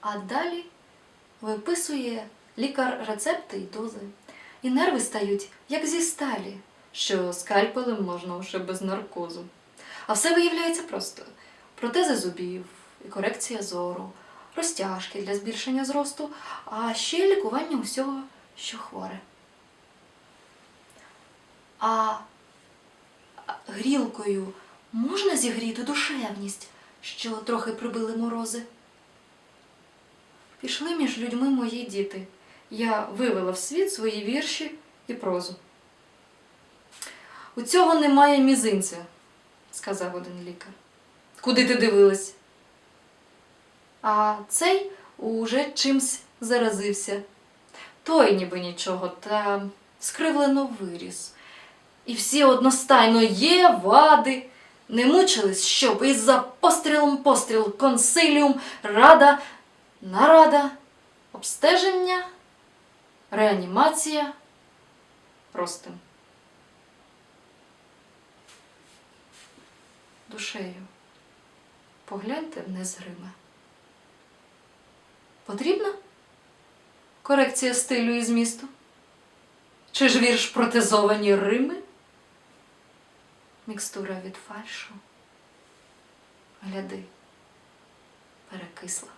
А далі виписує лікар рецепти і дози. І нерви стають, як зі сталі, що скальпелем можна вже без наркозу. А все виявляється просто: протези зубів, і корекція зору, розтяжки для збільшення зросту, а ще лікування усього, що хворе. А грілкою можна зігріти душевність, що трохи прибили морози. Пішли між людьми мої діти. Я вивела в світ свої вірші і прозу. У цього немає мізинця, сказав один лікар. Куди ти дивилась? А цей уже чимсь заразився. Той ніби нічого, та скривлено виріс. І всі одностайно є вади. Не мучились, щоб із-за пострілом постріл, консиліум, рада, нарада, обстеження, реанімація, простим. Душею. Погляньте вниз гриме. Потрібна корекція стилю і змісту? Чи ж вірш протезовані Рими? Мікстура від фальшу. Гляди, перекисла.